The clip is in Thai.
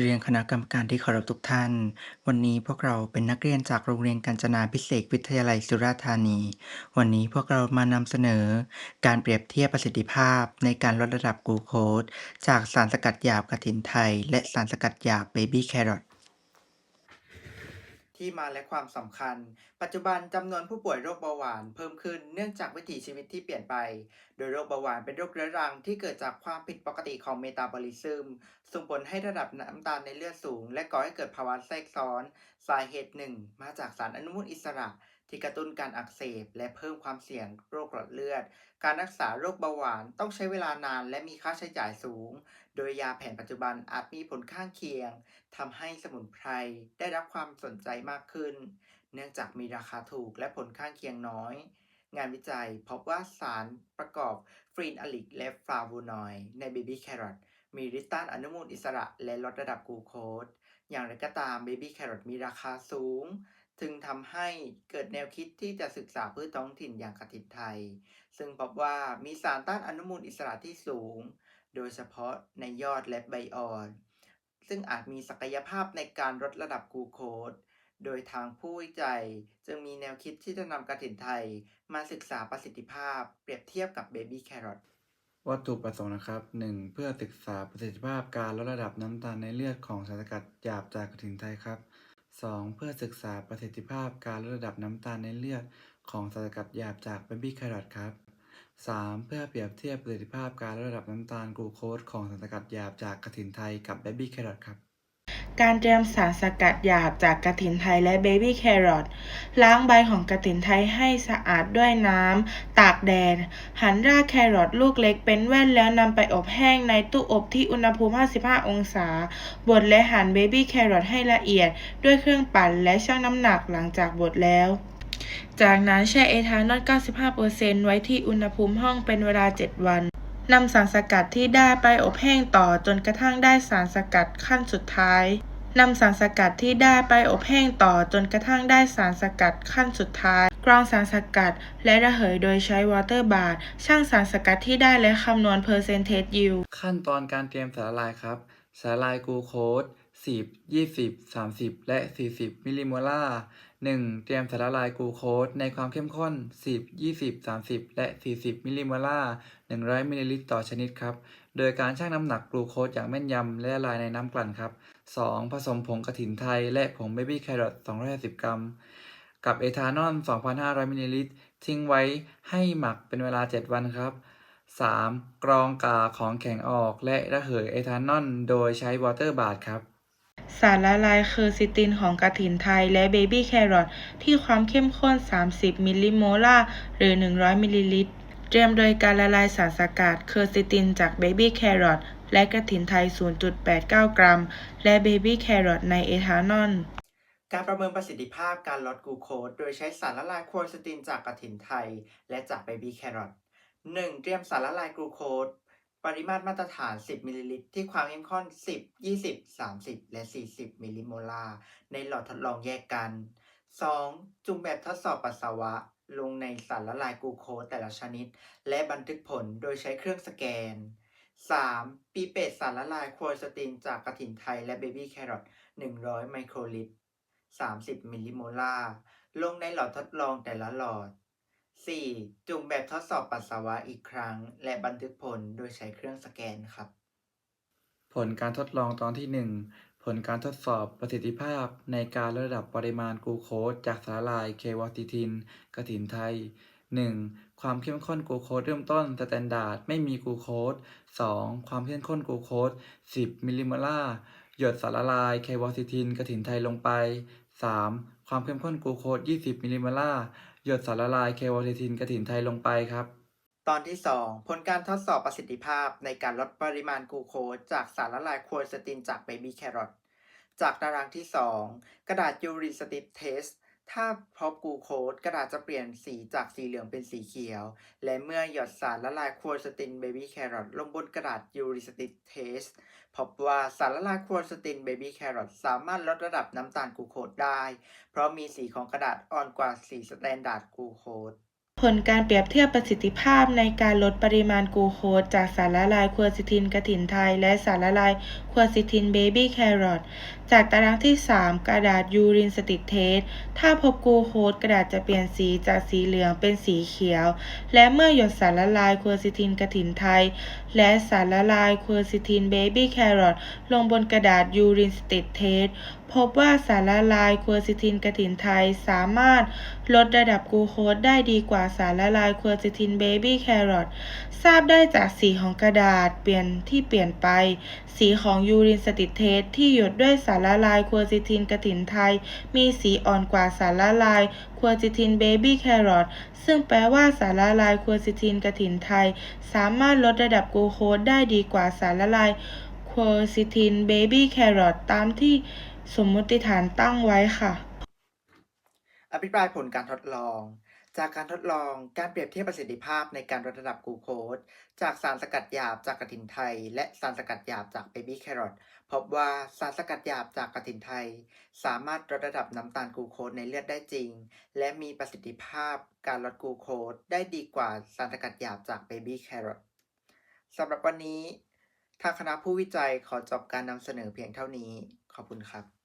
เรียนคณะกรรมการที่เคารพทุกท่าน วันนี้พวกเราเป็นนักเรียนจากโรงเรียนกาญจนาพิเศษวิทยาลัยสุราษฎร์ธานี วันนี้พวกเรามานำเสนอ การเปรียบเทียบประสิทธิภาพในการลดระดับกลูโคสจากสารสกัดหยาบกระถินไทย และสารสกัดหยาบเบบี้แครอท ที่มาและความสำคัญ ปัจจุบันจำนวนผู้ป่วยโรคเบาหวานเพิ่มขึ้นเนื่องจากวิถีชีวิตที่เปลี่ยนไป โดยโรคเบาหวานเป็นโรคเรื้อรังที่เกิดจากความผิดปกติของเมตาบอลิซึม ส่งผลให้ระดับน้ำตาลในเลือดสูง และก่อให้เกิดภาวะแทรกซ้อน สาเหตุหนึ่งมาจากสารอนุมูลอิสระที่กระตุ้นการอักเสบ และเพิ่มความเสี่ยงโรคหลอดเลือด การรักษาโรคเบาหวานต้องใช้เวลานานและมีค่าใช้จ่ายสูง โดยยาแผนปัจจุบันอาจมีผลข้างเคียงทำให้สมุนไพรได้รับความสนใจมากขึ้น เนื่องจากมีราคาถูกและผลข้างเคียงน้อย งานวิจัยพบว่าสารประกอบฟรีนอลิกและฟลาโวนอยด์ในเบบี้แครอทมีฤทธิ์ต้านอนุมูลอิสระและลดระดับกลูโคส อย่างไรก็ตามเบบี้แครอทมีราคาสูง จึงทำให้เกิดแนวคิดที่จะศึกษาพืชท้องถิ่นอย่างกระถินไทย ซึ่งพบว่ามีสารต้านอนุมูลอิสระที่สูง โดยเฉพาะในยอดและใบอ่อน ซึ่งอาจมีศักยภาพในการลดระดับกูโคสโดยทางผู้วิจัยจึงมีแนวคิดที่จะนำกระถินไทย มาศึกษาประสิทธิภาพ เปรียบเทียบกับเบบี้แครอท วัตถุประสงค์นะครับ 1. เพื่อศึกษาประสิทธิภาพการลดระดับน้ำตาลในเลือดของสารสกัดหยาบจากกระถินไทยครับ 2. เพื่อศึกษาประสิทธิภาพการลดระดับน้ำตาลในเลือดของสารสกัดหยาบจากเบบี้แครอทครับ 3. เพื่อเปรียบเทียบประสิทธิภาพการลดระดับน้ำตาลกลูโคสของสารสกัดหยาบจากกระถินไทยกับเบบี้แครอทครับ การเตรียมสารสกัดหยาบจากกระถินไทยและเบบี้แครอทล้างใบของกระถินไทยให้สะอาดด้วยน้ำ ตากแดด หั่นรากแครอทลูกเล็กเป็นแว่นแล้วนำไปอบแห้งในตู้อบที่อุณหภูมิ 55 องศา บดและหั่นเบบี้แครอทให้ละเอียด ด้วยเครื่องปั่นและชั่งน้ำหนักหลังจากบดแล้วจากนั้นแช่เอทานอล 95%ไว้ที่อุณหภูมิห้องเป็นเวลา 7 วัน นำสารสกัดที่ได้ไปอบแห้งต่อจนกระทั่งได้สารสกัดขั้นสุดท้าย นำสารสกัดที่ได้ไปอบแห้งต่อจนกระทั่งได้สารสกัดขั้นสุดท้าย กรองสารสกัด และระเหยโดยใช้วอเตอร์บาร์ชั่งสารสกัดที่ได้และคำนวณเปอร์เซนเทจยิวขั้นตอนการเตรียมสารละลายครับ สารละลายกูโคด 10 20 30 และ 40 มิลลิโมลาร์ 1. เตรียมสารละลายกลูโคสในความเข้มข้น 10 20 30 และ 40 มิลลิโมลาร์ 100 มิลลิลิตรต่อชนิดครับ โดยการชั่งน้ำหนักกลูโคสอย่างแม่นยำและละลายในน้ำกลั่นครับ 2. ผสมผงกระถินไทยและผงเบบี้แครอท250 กรัม กับเอทานอล 2,500 มิลลิลิตร ทิ้งไว้ให้หมักเป็นเวลา 7 วันครับ 3. กรองกาของแข็งออกและระเหยเอทานอล โดยใช้วอเตอร์บาร์ครับ สารละลายเคอร์ซิตินของกระถินไทยและเบบี้แครอทที่ความเข้มข้น 30 มิลลิโมลาร์หรือ 100 มิลลิลิตร เตรียมโดยการละลายสารสกัดเคอร์ซิตินจากเบบี้แครอทและกระถินไทย 0.89 กรัม และเบบี้แครอทในเอทานอลการประเมินประสิทธิภาพการลดกลูโคสโดยใช้สารละลายควอสตินจากกระถินไทย และจากเบบี้แครอท 1. เตรียมสารละลายกลูโคส ปริมาตรมาตรฐาน 10 มิลลิลิตร ที่ความเข้มข้น 10 20 30 และ 40 มิลลิโมลาร์ในหลอดทดลองแยกกัน 2. จุ่มแบบทดสอบปัสสาวะ ลงในสารละลายกลูโคสแต่ละชนิด และบันทึกผลโดยใช้เครื่องสแกน 3. ปีเป็ดสารละลายควอสตินจากกระถินไทยและเบบี้แครอท100 ไมโครลิตร 30 มิลลิโมลาร์ลงในหลอดทดลองแต่ละหลอด 4. จุ่มแบบทดสอบปัสสาวะอีกครั้ง และบันทึกผลโดยใช้เครื่องสแกนครับ ผลการทดลองตอนที่ 1 ผลการทดสอบประสิทธิภาพในการระดับปริมาณกลูโคสจากสารละลายเควอติทินกระถินไทย 1. ความเข้มข้นกลูโคสเริ่มต้นสแตนดาร์ดไม่มีกลูโคส 2. ความเข้มข้นกลูโคส 10 มิลลิโมลาร์หยดสารละลายเควอติทินกระถินไทยลงไป 3. ความเข้มข้นกลูโคส 20 มิลลิโมลาร์ หยดสารละลายเควอเททินกระถินไทยลงไปครับ ตอนที่ 2 ผลการทดสอบประสิทธิภาพในการลดปริมาณกลูโคสจากสารละลายควอสตินจากเบบี้แครอทจากตารางที่ 2 กระดาษยูรินสติปเทส ถ้าพบกูโคดกระดาษจะเปลี่ยนสีจากสีเหลืองเป็นสีเขียว และเมื่อหยดสารละลายควอสตินเบบี้แครอทลงบนกระดาษยูริสติปเทสพบว่าสารละลายควอสตินเบบี้แครอทสามารถลดระดับน้ำตาลกูโคดได้ เพราะมีสีของกระดาษอ่อนกว่าสีสแตนดาร์ดกูโคด ผลการเปรียบเทียบประสิทธิภาพในการลดปริมาณกูโคสจากสารละลายควอซิทินกระถินไทย และสารละลายควอซิทินเบบี้แครอทจากตารางที่ 3 กระดาษยูรินสติกเทส ถ้าพบกูโคสกระดาษจะเปลี่ยนสีจากสีเหลืองเป็นสีเขียว และเมื่อหยดสารละลายควอซิทินกระถินไทย และสารละลายควอซิทินเบบี้แครอทลงบนกระดาษยูรินสติกเทส พบว่าสารละลายควอซิทินกระถินไทยสามารถลดระดับกูโคสได้ดีกว่าสารละลายควอซิทินเบบี้แครอททราบได้จากสีของกระดาษเปลี่ยนที่เปลี่ยนไป สีของยูรินสติเทสที่หยดด้วยสารละลายควอซิทินกระถินไทย มีสีอ่อนกว่าสารละลายควอซิทินเบบี้แครอทซึ่งแปลว่าสารละลายควอซิทินกระถินไทย สามารถลดระดับกูโคสได้ดีกว่าสารละลายควอซิทินเบบี้แครอทตามที่ สมมติฐานตั้งไว้ค่ะ อภิปรายผลการทดลอง จากการทดลองการเปรียบเทียบประสิทธิภาพในการลดระดับกลูโคสจากสารสกัดหยาบจากกระถินไทย และสารสกัดหยาบจากเบบี้แครอทพบว่าสารสกัดหยาบจากกระถินไทย สามารถลดระดับน้ำตาลกลูโคสในเลือดได้จริง และมีประสิทธิภาพการลดกลูโคสได้ดีกว่าสารสกัดหยาบจากเบบี้แครอทสำหรับวันนี้ทางคณะผู้วิจัยขอจบการนำเสนอเพียงเท่านี้ ขอบคุณครับ